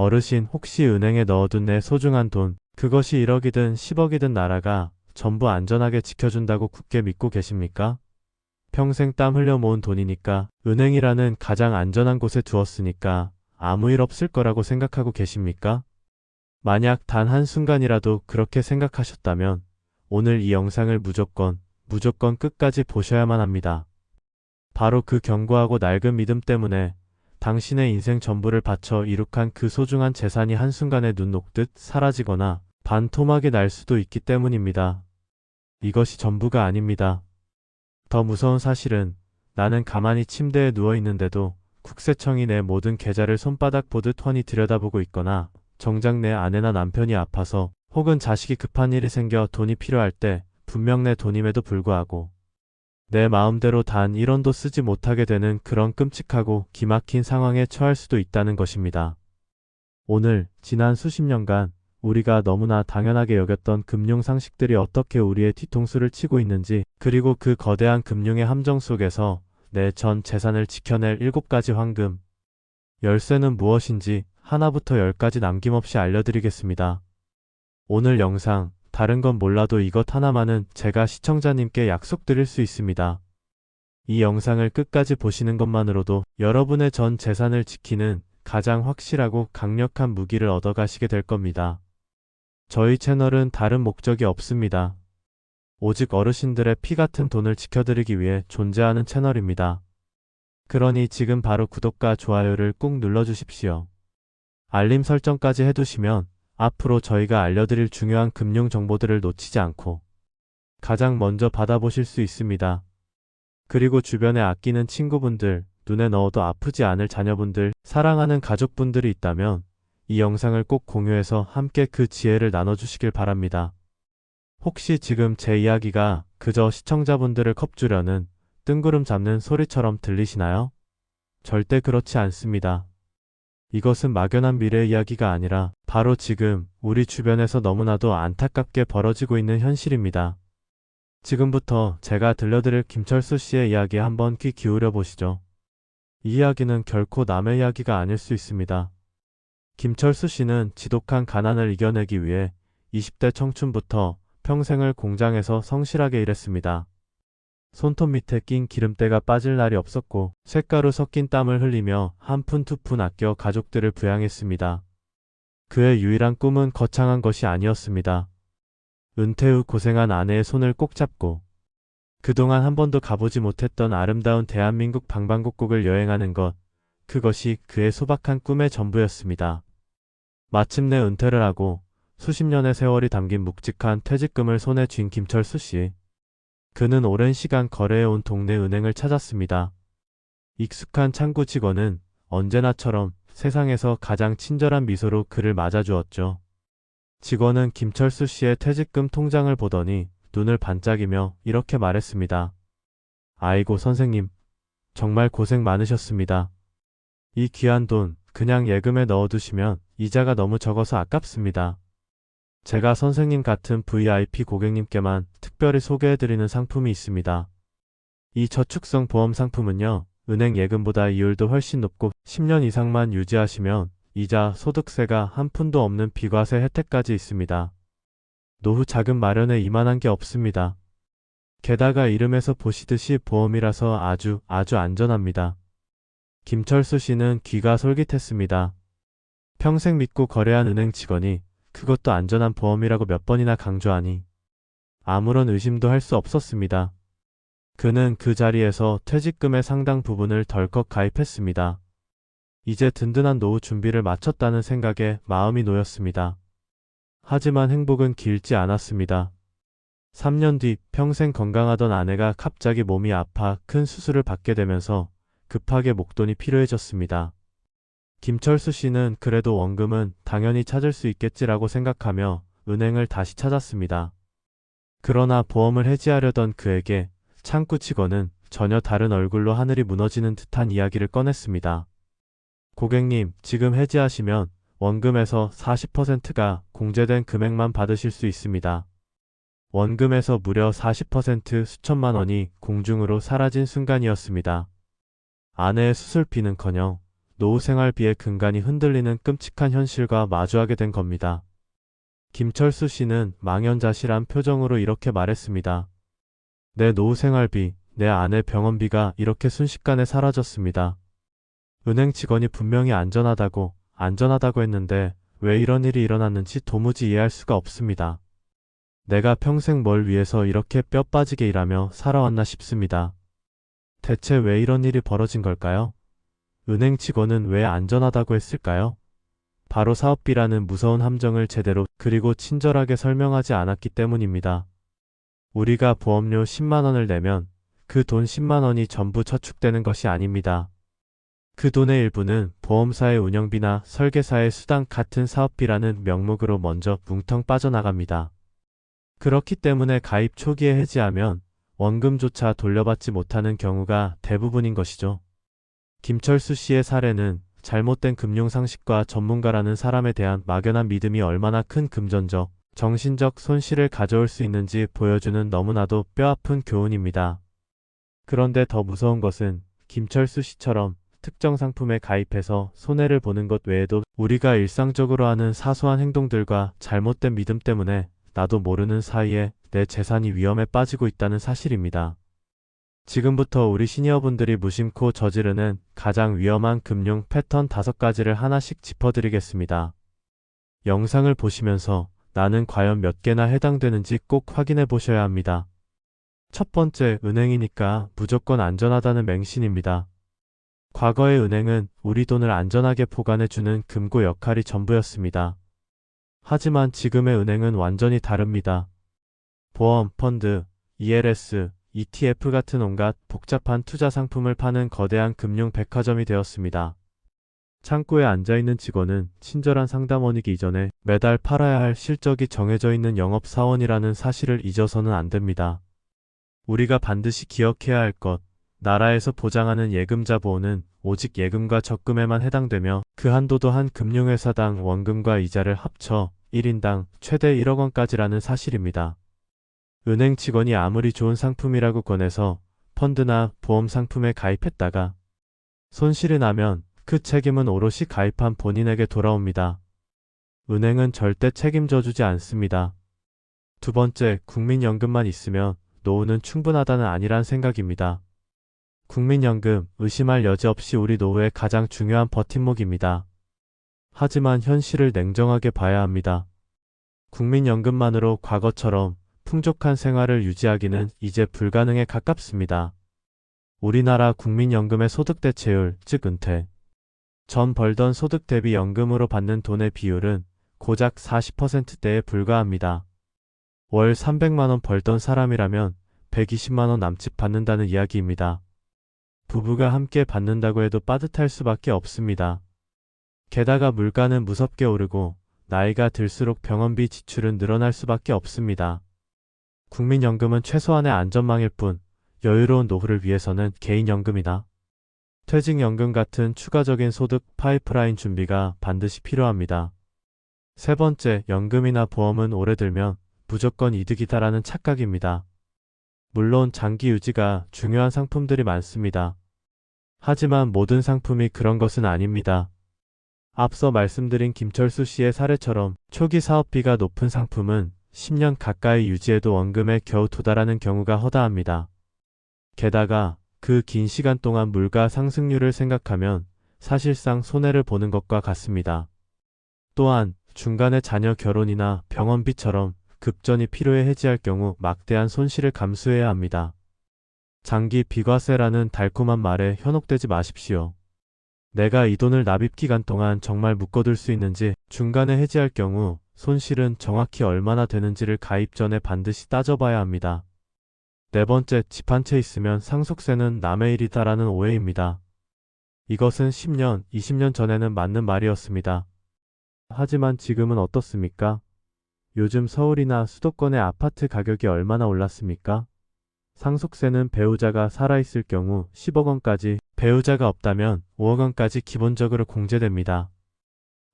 어르신 혹시 은행에 넣어둔 내 소중한 돈, 그것이 1억이든 10억이든 나라가 전부 안전하게 지켜준다고 굳게 믿고 계십니까? 평생 땀 흘려 모은 돈이니까 은행이라는 가장 안전한 곳에 두었으니까 아무 일 없을 거라고 생각하고 계십니까? 만약 단 한순간이라도 그렇게 생각하셨다면 오늘 이 영상을 무조건, 무조건 끝까지 보셔야만 합니다. 바로 그 견고하고 낡은 믿음 때문에 당신의 인생 전부를 바쳐 이룩한 그 소중한 재산이 한순간에 눈 녹듯 사라지거나 반토막이 날 수도 있기 때문입니다. 이것이 전부가 아닙니다. 더 무서운 사실은 나는 가만히 침대에 누워 있는데도 국세청이 내 모든 계좌를 손바닥 보듯 훤히 들여다보고 있거나 정작 내 아내나 남편이 아파서 혹은 자식이 급한 일이 생겨 돈이 필요할 때 분명 내 돈임에도 불구하고 내 마음대로 단 1원도 쓰지 못하게 되는 그런 끔찍하고 기막힌 상황에 처할 수도 있다는 것입니다. 오늘 지난 수십 년간 우리가 너무나 당연하게 여겼던 금융 상식들이 어떻게 우리의 뒤통수를 치고 있는지 그리고 그 거대한 금융의 함정 속에서 내 전 재산을 지켜낼 일곱 가지 황금 열쇠는 무엇인지 하나부터 열까지 남김없이 알려드리겠습니다. 오늘 영상 다른 건 몰라도 이것 하나만은 제가 시청자님께 약속드릴 수 있습니다. 이 영상을 끝까지 보시는 것만으로도 여러분의 전 재산을 지키는 가장 확실하고 강력한 무기를 얻어가시게 될 겁니다. 저희 채널은 다른 목적이 없습니다. 오직 어르신들의 피 같은 돈을 지켜드리기 위해 존재하는 채널입니다. 그러니 지금 바로 구독과 좋아요를 꾹 눌러주십시오. 알림 설정까지 해두시면 앞으로 저희가 알려드릴 중요한 금융 정보들을 놓치지 않고 가장 먼저 받아보실 수 있습니다. 그리고 주변에 아끼는 친구분들, 눈에 넣어도 아프지 않을 자녀분들, 사랑하는 가족분들이 있다면 이 영상을 꼭 공유해서 함께 그 지혜를 나눠주시길 바랍니다. 혹시 지금 제 이야기가 그저 시청자분들을 겁주려는 뜬구름 잡는 소리처럼 들리시나요? 절대 그렇지 않습니다. 이것은 막연한 미래 이야기가 아니라 바로 지금 우리 주변에서 너무나도 안타깝게 벌어지고 있는 현실입니다. 지금부터 제가 들려드릴 김철수 씨의 이야기 한번 귀 기울여 보시죠. 이 이야기는 결코 남의 이야기가 아닐 수 있습니다. 김철수 씨는 지독한 가난을 이겨내기 위해 20대 청춘부터 평생을 공장에서 성실하게 일했습니다. 손톱 밑에 낀 기름때가 빠질 날이 없었고 쇳가루 섞인 땀을 흘리며 한 푼 두 푼 아껴 가족들을 부양했습니다. 그의 유일한 꿈은 거창한 것이 아니었습니다. 은퇴 후 고생한 아내의 손을 꼭 잡고 그동안 한 번도 가보지 못했던 아름다운 대한민국 방방곡곡을 여행하는 것, 그것이 그의 소박한 꿈의 전부였습니다. 마침내 은퇴를 하고 수십 년의 세월이 담긴 묵직한 퇴직금을 손에 쥔 김철수 씨. 그는 오랜 시간 거래해온 동네 은행을 찾았습니다. 익숙한 창구 직원은 언제나처럼 세상에서 가장 친절한 미소로 그를 맞아주었죠. 직원은 김철수 씨의 퇴직금 통장을 보더니 눈을 반짝이며 이렇게 말했습니다. 아이고 선생님, 정말 고생 많으셨습니다. 이 귀한 돈 그냥 예금에 넣어두시면 이자가 너무 적어서 아깝습니다. 제가 선생님 같은 VIP 고객님께만 특별히 소개해드리는 상품이 있습니다. 이 저축성 보험 상품은요, 은행 예금보다 이율도 훨씬 높고 10년 이상만 유지하시면 이자 소득세가 한 푼도 없는 비과세 혜택까지 있습니다. 노후 자금 마련에 이만한 게 없습니다. 게다가 이름에서 보시듯이 보험이라서 아주 아주 안전합니다. 김철수 씨는 귀가 솔깃했습니다. 평생 믿고 거래한 은행 직원이 그것도 안전한 보험이라고 몇 번이나 강조하니 아무런 의심도 할 수 없었습니다. 그는 그 자리에서 퇴직금의 상당 부분을 덜컥 가입했습니다. 이제 든든한 노후 준비를 마쳤다는 생각에 마음이 놓였습니다. 하지만 행복은 길지 않았습니다. 3년 뒤 평생 건강하던 아내가 갑자기 몸이 아파 큰 수술을 받게 되면서 급하게 목돈이 필요해졌습니다. 김철수 씨는 그래도 원금은 당연히 찾을 수 있겠지라고 생각하며 은행을 다시 찾았습니다. 그러나 보험을 해지하려던 그에게 창구 직원은 전혀 다른 얼굴로 하늘이 무너지는 듯한 이야기를 꺼냈습니다. 고객님, 지금 해지하시면 원금에서 40%가 공제된 금액만 받으실 수 있습니다. 원금에서 무려 40% 수천만 원이 공중으로 사라진 순간이었습니다. 아내의 수술비는커녕 노후 생활비의 근간이 흔들리는 끔찍한 현실과 마주하게 된 겁니다. 김철수 씨는 망연자실한 표정으로 이렇게 말했습니다. 내 노후 생활비, 내 아내 병원비가 이렇게 순식간에 사라졌습니다. 은행 직원이 분명히 안전하다고, 안전하다고 했는데 왜 이런 일이 일어났는지 도무지 이해할 수가 없습니다. 내가 평생 뭘 위해서 이렇게 뼈 빠지게 일하며 살아왔나 싶습니다. 대체 왜 이런 일이 벌어진 걸까요? 은행 직원은 왜 안전하다고 했을까요? 바로 사업비라는 무서운 함정을 제대로 그리고 친절하게 설명하지 않았기 때문입니다. 우리가 보험료 10만 원을 내면 그 돈 10만 원이 전부 저축되는 것이 아닙니다. 그 돈의 일부는 보험사의 운영비나 설계사의 수당 같은 사업비라는 명목으로 먼저 뭉텅 빠져나갑니다. 그렇기 때문에 가입 초기에 해지하면 원금조차 돌려받지 못하는 경우가 대부분인 것이죠. 김철수 씨의 사례는 잘못된 금융 상식과 전문가라는 사람에 대한 막연한 믿음이 얼마나 큰 금전적, 정신적 손실을 가져올 수 있는지 보여주는 너무나도 뼈아픈 교훈입니다. 그런데 더 무서운 것은 김철수 씨처럼 특정 상품에 가입해서 손해를 보는 것 외에도 우리가 일상적으로 하는 사소한 행동들과 잘못된 믿음 때문에 나도 모르는 사이에 내 재산이 위험에 빠지고 있다는 사실입니다. 지금부터 우리 시니어분들이 무심코 저지르는 가장 위험한 금융 패턴 다섯 가지를 하나씩 짚어드리겠습니다. 영상을 보시면서 나는 과연 몇 개나 해당되는지 꼭 확인해 보셔야 합니다. 첫 번째, 은행이니까 무조건 안전하다는 맹신입니다. 과거의 은행은 우리 돈을 안전하게 보관해주는 금고 역할이 전부였습니다. 하지만 지금의 은행은 완전히 다릅니다. 보험, 펀드, ELS, ETF 같은 온갖 복잡한 투자 상품을 파는 거대한 금융 백화점이 되었습니다. 창고에 앉아있는 직원은 친절한 상담원이기 이전에 매달 팔아야 할 실적이 정해져 있는 영업사원이라는 사실을 잊어서는 안 됩니다. 우리가 반드시 기억해야 할 것, 나라에서 보장하는 예금자 보호는 오직 예금과 적금에만 해당되며 그 한도도 한 금융회사당 원금과 이자를 합쳐 1인당 최대 1억 원까지라는 사실입니다. 은행 직원이 아무리 좋은 상품이라고 권해서 펀드나 보험 상품에 가입했다가 손실이 나면 그 책임은 오롯이 가입한 본인에게 돌아옵니다. 은행은 절대 책임져 주지 않습니다. 두 번째, 국민연금만 있으면 노후는 충분하다는 아니란 생각입니다. 국민연금, 의심할 여지 없이 우리 노후의 가장 중요한 버팀목입니다. 하지만 현실을 냉정하게 봐야 합니다. 국민연금만으로 과거처럼 풍족한 생활을 유지하기는 이제 불가능에 가깝습니다. 우리나라 국민연금의 소득 대체율, 즉 은퇴. 전 벌던 소득 대비 연금으로 받는 돈의 비율은 고작 40%대에 불과합니다. 월 300만원 벌던 사람이라면 120만원 남짓 받는다는 이야기입니다. 부부가 함께 받는다고 해도 빠듯할 수밖에 없습니다. 게다가 물가는 무섭게 오르고 나이가 들수록 병원비 지출은 늘어날 수밖에 없습니다. 국민연금은 최소한의 안전망일 뿐 여유로운 노후를 위해서는 개인연금이나 퇴직연금 같은 추가적인 소득 파이프라인 준비가 반드시 필요합니다. 세 번째, 연금이나 보험은 오래 들면 무조건 이득이다라는 착각입니다. 물론 장기 유지가 중요한 상품들이 많습니다. 하지만 모든 상품이 그런 것은 아닙니다. 앞서 말씀드린 김철수 씨의 사례처럼 초기 사업비가 높은 상품은 10년 가까이 유지해도 원금에 겨우 도달하는 경우가 허다합니다. 게다가 그 긴 시간 동안 물가 상승률을 생각하면 사실상 손해를 보는 것과 같습니다. 또한 중간에 자녀 결혼이나 병원비처럼 급전이 필요해 해지할 경우 막대한 손실을 감수해야 합니다. 장기 비과세라는 달콤한 말에 현혹되지 마십시오. 내가 이 돈을 납입 기간 동안 정말 묶어둘 수 있는지 중간에 해지할 경우 손실은 정확히 얼마나 되는지를 가입 전에 반드시 따져봐야 합니다. 네 번째, 집 한 채 있으면 상속세는 남의 일이다라는 오해입니다. 이것은 10년, 20년 전에는 맞는 말이었습니다. 하지만 지금은 어떻습니까? 요즘 서울이나 수도권의 아파트 가격이 얼마나 올랐습니까? 상속세는 배우자가 살아있을 경우 10억 원까지, 배우자가 없다면 5억 원까지 기본적으로 공제됩니다.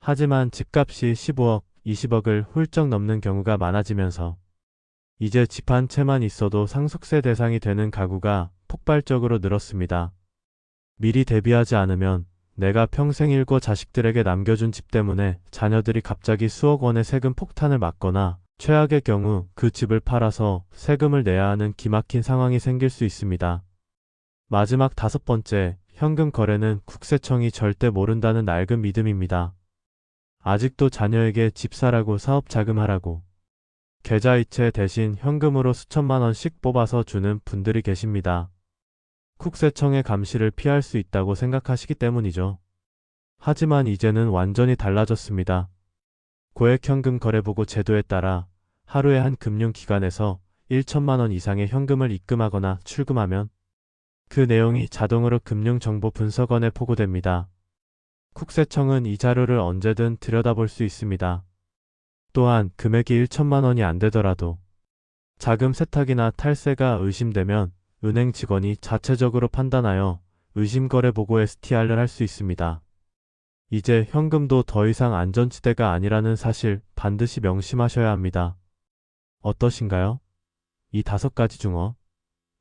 하지만 집값이 15억, 20억을 훌쩍 넘는 경우가 많아지면서 이제 집 한 채만 있어도 상속세 대상이 되는 가구가 폭발적으로 늘었습니다. 미리 대비하지 않으면 내가 평생 일궈 자식들에게 남겨준 집 때문에 자녀들이 갑자기 수억 원의 세금 폭탄을 맞거나 최악의 경우 그 집을 팔아서 세금을 내야 하는 기막힌 상황이 생길 수 있습니다. 마지막 다섯 번째, 현금 거래는 국세청이 절대 모른다는 낡은 믿음입니다. 아직도 자녀에게 집 사라고 사업 자금하라고 계좌이체 대신 현금으로 수천만 원씩 뽑아서 주는 분들이 계십니다. 국세청의 감시를 피할 수 있다고 생각하시기 때문이죠. 하지만 이제는 완전히 달라졌습니다. 고액 현금 거래보고 제도에 따라 하루에 한 금융기관에서 1천만 원 이상의 현금을 입금하거나 출금하면 그 내용이 자동으로 금융정보 분석원에 보고됩니다. 국세청은 이 자료를 언제든 들여다볼 수 있습니다. 또한 금액이 1천만 원이 안 되더라도 자금 세탁이나 탈세가 의심되면 은행 직원이 자체적으로 판단하여 의심거래 보고 STR을 할 수 있습니다. 이제 현금도 더 이상 안전지대가 아니라는 사실 반드시 명심하셔야 합니다. 어떠신가요? 이 다섯 가지 중어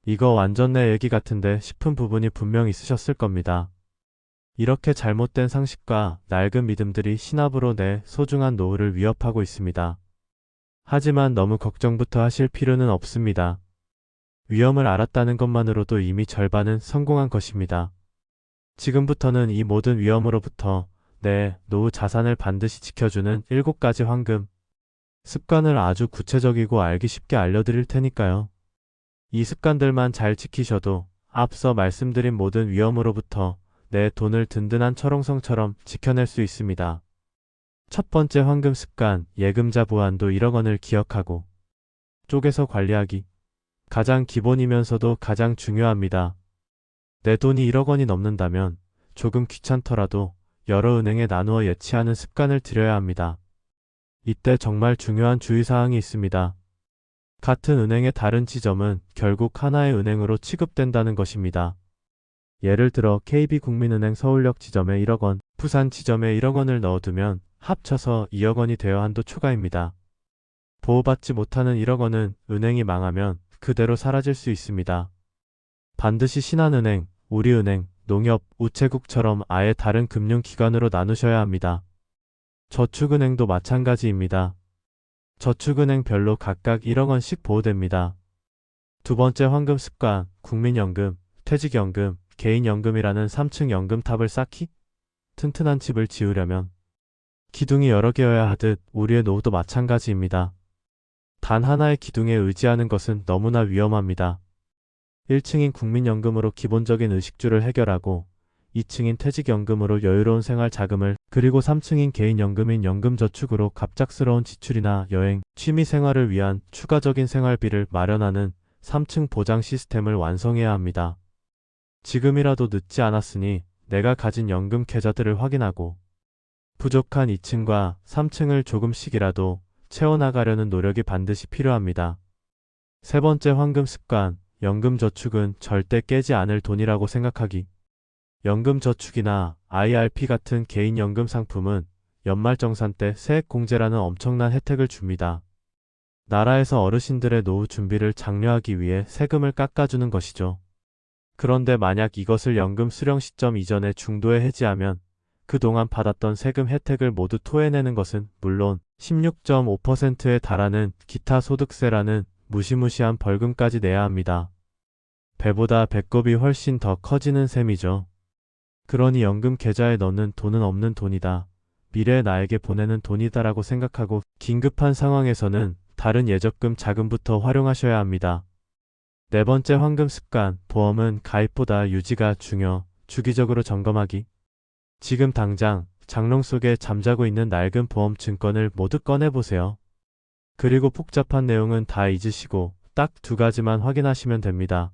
이거 완전 내 얘기 같은데 싶은 부분이 분명 있으셨을 겁니다. 이렇게 잘못된 상식과 낡은 믿음들이 신압으로 내 소중한 노후를 위협하고 있습니다. 하지만 너무 걱정부터 하실 필요는 없습니다. 위험을 알았다는 것만으로도 이미 절반은 성공한 것입니다. 지금부터는 이 모든 위험으로부터 내 노후 자산을 반드시 지켜주는 7가지 황금 습관을 아주 구체적이고 알기 쉽게 알려드릴 테니까요. 이 습관들만 잘 지키셔도 앞서 말씀드린 모든 위험으로부터 내 돈을 든든한 철옹성처럼 지켜낼 수 있습니다. 첫 번째 황금 습관, 예금자 보안도 1억 원을 기억하고 쪼개서 관리하기. 가장 기본이면서도 가장 중요합니다. 내 돈이 1억 원이 넘는다면 조금 귀찮더라도 여러 은행에 나누어 예치하는 습관을 들여야 합니다. 이때 정말 중요한 주의사항이 있습니다. 같은 은행의 다른 지점은 결국 하나의 은행으로 취급된다는 것입니다. 예를 들어 KB국민은행 서울역 지점에 1억 원, 부산 지점에 1억 원을 넣어두면 합쳐서 2억 원이 되어 한도 초과입니다. 보호받지 못하는 1억 원은 은행이 망하면 그대로 사라질 수 있습니다. 반드시 신한은행, 우리은행, 농협, 우체국처럼 아예 다른 금융기관으로 나누셔야 합니다. 저축은행도 마찬가지입니다. 저축은행별로 각각 1억 원씩 보호됩니다. 두 번째 황금 습관, 국민연금, 퇴직연금, 개인연금이라는 3층 연금탑을 쌓기? 튼튼한 집을 지으려면 기둥이 여러 개여야 하듯 우리의 노후도 마찬가지입니다. 단 하나의 기둥에 의지하는 것은 너무나 위험합니다. 1층인 국민연금으로 기본적인 의식주를 해결하고 2층인 퇴직연금으로 여유로운 생활 자금을 그리고 3층인 개인연금인 연금저축으로 갑작스러운 지출이나 여행, 취미 생활을 위한 추가적인 생활비를 마련하는 3층 보장 시스템을 완성해야 합니다. 지금이라도 늦지 않았으니 내가 가진 연금 계좌들을 확인하고 부족한 2층과 3층을 조금씩이라도 채워나가려는 노력이 반드시 필요합니다. 세 번째 황금 습관, 연금 저축은 절대 깨지 않을 돈이라고 생각하기. 연금 저축이나 IRP 같은 개인 연금 상품은 연말정산 때 세액 공제라는 엄청난 혜택을 줍니다. 나라에서 어르신들의 노후 준비를 장려하기 위해 세금을 깎아주는 것이죠. 그런데 만약 이것을 연금 수령 시점 이전에 중도에 해지하면 그동안 받았던 세금 혜택을 모두 토해내는 것은 물론 16.5%에 달하는 기타 소득세라는 무시무시한 벌금까지 내야 합니다. 배보다 배꼽이 훨씬 더 커지는 셈이죠. 그러니 연금 계좌에 넣는 돈은 없는 돈이다. 미래의 나에게 보내는 돈이다라고 생각하고 긴급한 상황에서는 다른 예적금 자금부터 활용하셔야 합니다. 네 번째 황금 습관, 보험은 가입보다 유지가 중요, 주기적으로 점검하기. 지금 당장 장롱 속에 잠자고 있는 낡은 보험 증권을 모두 꺼내보세요. 그리고 복잡한 내용은 다 잊으시고 딱 두 가지만 확인하시면 됩니다.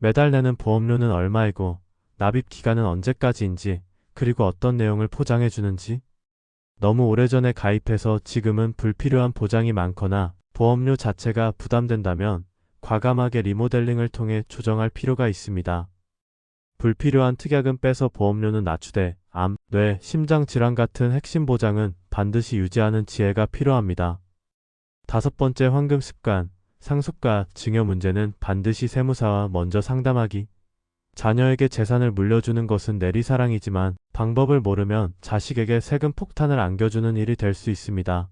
매달 내는 보험료는 얼마이고 납입 기간은 언제까지인지 그리고 어떤 내용을 포장해 주는지 너무 오래전에 가입해서 지금은 불필요한 보장이 많거나 보험료 자체가 부담된다면 과감하게 리모델링을 통해 조정할 필요가 있습니다. 불필요한 특약은 빼서 보험료는 낮추되 암, 뇌, 심장 질환 같은 핵심 보장은 반드시 유지하는 지혜가 필요합니다. 다섯 번째 황금 습관, 상속과 증여 문제는 반드시 세무사와 먼저 상담하기. 자녀에게 재산을 물려주는 것은 내리사랑이지만 방법을 모르면 자식에게 세금 폭탄을 안겨주는 일이 될 수 있습니다.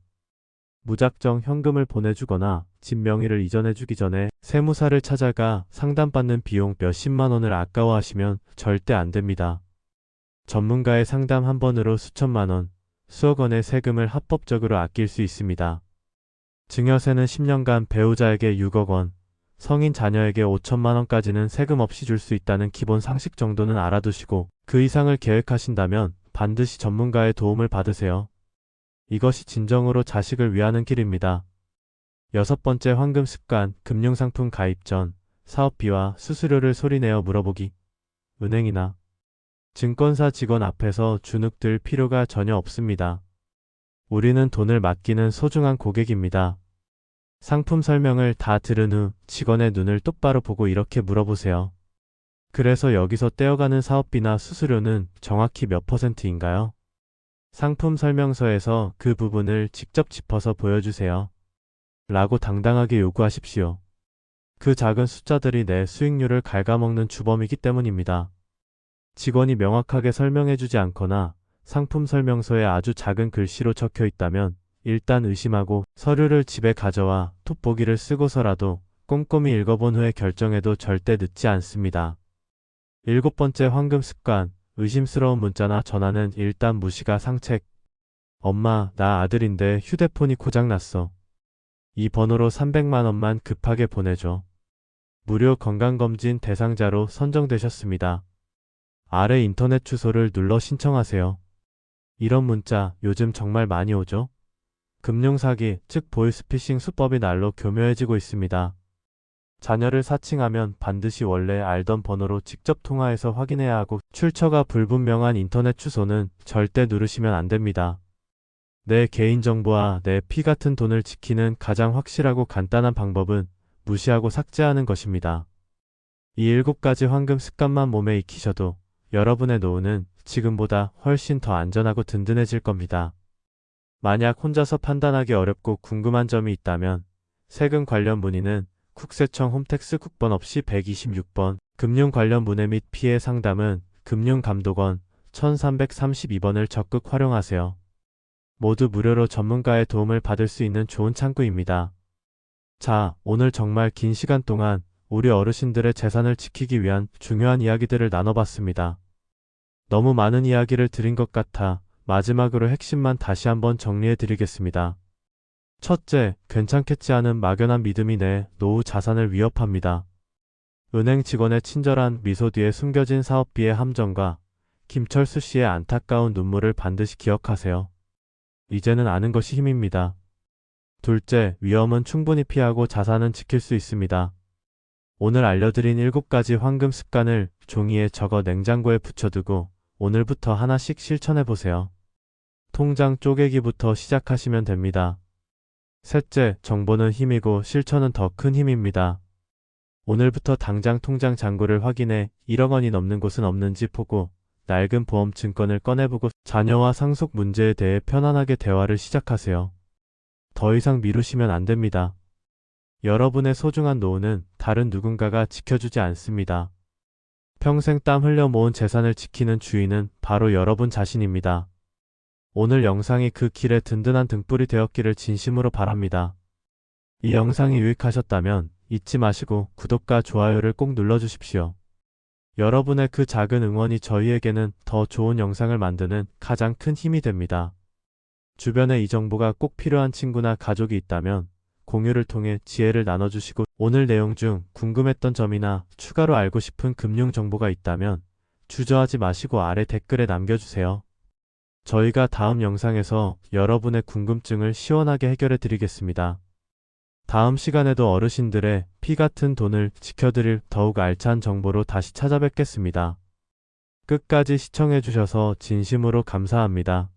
무작정 현금을 보내주거나 집 명의를 이전해주기 전에 세무사를 찾아가 상담받는 비용 몇십만 원을 아까워하시면 절대 안 됩니다. 전문가의 상담 한 번으로 수천만 원, 수억 원의 세금을 합법적으로 아낄 수 있습니다. 증여세는 10년간 배우자에게 6억 원, 성인 자녀에게 5천만 원까지는 세금 없이 줄 수 있다는 기본 상식 정도는 알아두시고 그 이상을 계획하신다면 반드시 전문가의 도움을 받으세요. 이것이 진정으로 자식을 위하는 길입니다. 여섯 번째 황금 습관, 금융상품 가입 전 사업비와 수수료를 소리내어 물어보기. 은행이나 증권사 직원 앞에서 주눅들 필요가 전혀 없습니다. 우리는 돈을 맡기는 소중한 고객입니다. 상품 설명을 다 들은 후 직원의 눈을 똑바로 보고 이렇게 물어보세요. 그래서 여기서 떼어가는 사업비나 수수료는 정확히 몇 퍼센트인가요? 상품 설명서에서 그 부분을 직접 짚어서 보여주세요. 라고 당당하게 요구하십시오. 그 작은 숫자들이 내 수익률을 갉아먹는 주범이기 때문입니다. 직원이 명확하게 설명해주지 않거나 상품 설명서에 아주 작은 글씨로 적혀 있다면 일단 의심하고 서류를 집에 가져와 돋보기를 쓰고서라도 꼼꼼히 읽어본 후에 결정해도 절대 늦지 않습니다. 일곱 번째 황금 습관, 의심스러운 문자나 전화는 일단 무시가 상책. 엄마, 나 아들인데 휴대폰이 고장났어. 이 번호로 300만 원만 급하게 보내줘. 무료 건강검진 대상자로 선정되셨습니다. 아래 인터넷 주소를 눌러 신청하세요. 이런 문자 요즘 정말 많이 오죠? 금융사기, 즉 보이스피싱 수법이 날로 교묘해지고 있습니다. 자녀를 사칭하면 반드시 원래 알던 번호로 직접 통화해서 확인해야 하고 출처가 불분명한 인터넷 주소는 절대 누르시면 안 됩니다. 내 개인정보와 내 피 같은 돈을 지키는 가장 확실하고 간단한 방법은 무시하고 삭제하는 것입니다. 이 일곱 가지 황금 습관만 몸에 익히셔도 여러분의 노후는 지금보다 훨씬 더 안전하고 든든해질 겁니다. 만약 혼자서 판단하기 어렵고 궁금한 점이 있다면 세금 관련 문의는 국세청 홈택스 국번 없이 126번 금융 관련 문의 및 피해 상담은 금융감독원 1332번을 적극 활용하세요. 모두 무료로 전문가의 도움을 받을 수 있는 좋은 창구입니다. 자, 오늘 정말 긴 시간 동안 우리 어르신들의 재산을 지키기 위한 중요한 이야기들을 나눠봤습니다. 너무 많은 이야기를 드린 것 같아 마지막으로 핵심만 다시 한번 정리해 드리겠습니다. 첫째, 괜찮겠지 하는 막연한 믿음이 내 노후 자산을 위협합니다. 은행 직원의 친절한 미소 뒤에 숨겨진 사업비의 함정과 김철수 씨의 안타까운 눈물을 반드시 기억하세요. 이제는 아는 것이 힘입니다. 둘째, 위험은 충분히 피하고 자산은 지킬 수 있습니다. 오늘 알려드린 7가지 황금 습관을 종이에 적어 냉장고에 붙여두고 오늘부터 하나씩 실천해보세요. 통장 쪼개기부터 시작하시면 됩니다. 셋째, 정보는 힘이고 실천은 더 큰 힘입니다. 오늘부터 당장 통장 잔고를 확인해 1억 원이 넘는 곳은 없는지 보고 낡은 보험 증권을 꺼내보고 자녀와 상속 문제에 대해 편안하게 대화를 시작하세요. 더 이상 미루시면 안 됩니다. 여러분의 소중한 노후는 다른 누군가가 지켜주지 않습니다. 평생 땀 흘려 모은 재산을 지키는 주인은 바로 여러분 자신입니다. 오늘 영상이 그 길에 든든한 등불이 되었기를 진심으로 바랍니다. 이 영상이 유익하셨다면 잊지 마시고 구독과 좋아요를 꼭 눌러주십시오. 여러분의 그 작은 응원이 저희에게는 더 좋은 영상을 만드는 가장 큰 힘이 됩니다. 주변에 이 정보가 꼭 필요한 친구나 가족이 있다면 공유를 통해 지혜를 나눠주시고 오늘 내용 중 궁금했던 점이나 추가로 알고 싶은 금융 정보가 있다면 주저하지 마시고 아래 댓글에 남겨주세요. 저희가 다음 영상에서 여러분의 궁금증을 시원하게 해결해 드리겠습니다. 다음 시간에도 어르신들의 피 같은 돈을 지켜드릴 더욱 알찬 정보로 다시 찾아뵙겠습니다. 끝까지 시청해 주셔서 진심으로 감사합니다.